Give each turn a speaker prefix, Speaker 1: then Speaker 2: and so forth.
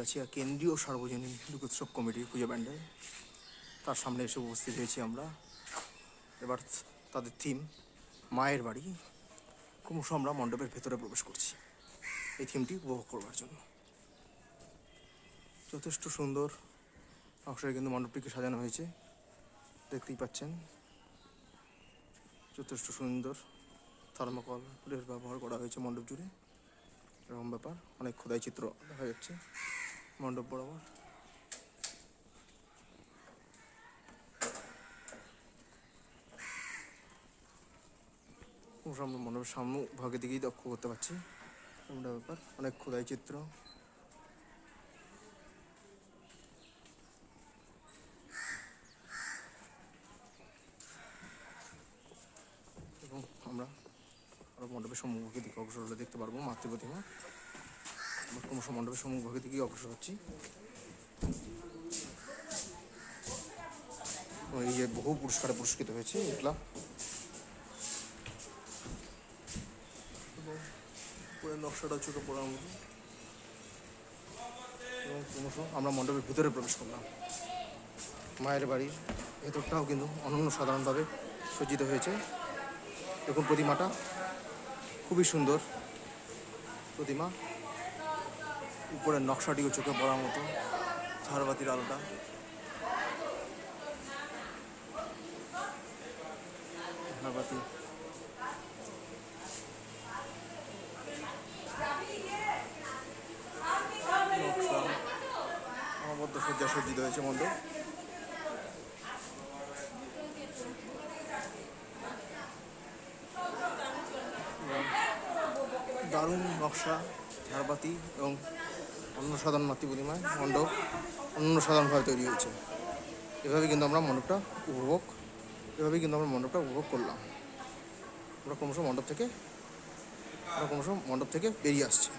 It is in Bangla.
Speaker 1: গাছিয়া কেন্দ্রীয় সার্বজনীন দুর্গোৎসব কমিটির পুজো প্যান্ডেল। তার সামনে এসে উপস্থিত হয়েছি আমরা। এবার তাদের থিম মায়ের বাড়ি। ক্রমশ আমরা মণ্ডপের ভেতরে প্রবেশ করছি। এই থিমটি উপভোগ করবার জন্য। যথেষ্ট সুন্দর নকশায় কিন্তু মণ্ডপটিকে সাজানো হয়েছে। দেখতেই পাচ্ছেন। যথেষ্ট সুন্দর থার্মোকলের ব্যবহার করা হয়েছে মণ্ডপ জুড়ে। এরকম ব্যাপার। অনেক খোদাই চিত্র দেখা যাচ্ছে। মণ্ডপ বরাবর আমরা মণ্ডপের সামনে ভাগের দিকেই লক্ষ্য করতে পারছি। ব্যাপার? অনেক খোদাই চিত্র। এবং আমরা মণ্ডপের সম্মুখের দিকে অগ্রসর হলে দেখতে পারব মাতৃ প্রতিমা আমরা মণ্ডপের সম্মুখের দিকেই অগ্রসর হচ্ছি। এই যে বহু পুরস্কারে পুরস্কৃত হয়েছে এগুলা পুরো নকশাটা চোখে পড়ার মতো। এবং ক্রমশ আমরা মণ্ডপের ভিতরে প্রবেশ করলাম। মায়ের বাড়ির ভেতরটাও কিন্তু অনন্য সাধারণভাবে সজ্জিত হয়েছে। দেখুন প্রতিমাটা। খুবই সুন্দর প্রতিমা। উপরের নকশাটিও চোখে পড়ার মতো ঝাড়বাতির আলোটা। ঝাড়বাতি অনবদ্য সজ্জা সজ্জিত হয়েছে মণ্ডপ দারুণ নকশা ঝাড়বাতি এবং অন্য সাধারণ মাতৃ মণ্ডপ অন্য সাধারণভাবে তৈরি হয়েছে। এভাবে কিন্তু আমরা মণ্ডপটা উপভোগ এভাবেই কিন্তু আমরা মণ্ডপটা উপভোগ করলাম। আমরা ক্রমশ মণ্ডপ থেকে, আমরা ক্রমশ মণ্ডপ থেকে বেরিয়ে আসছি।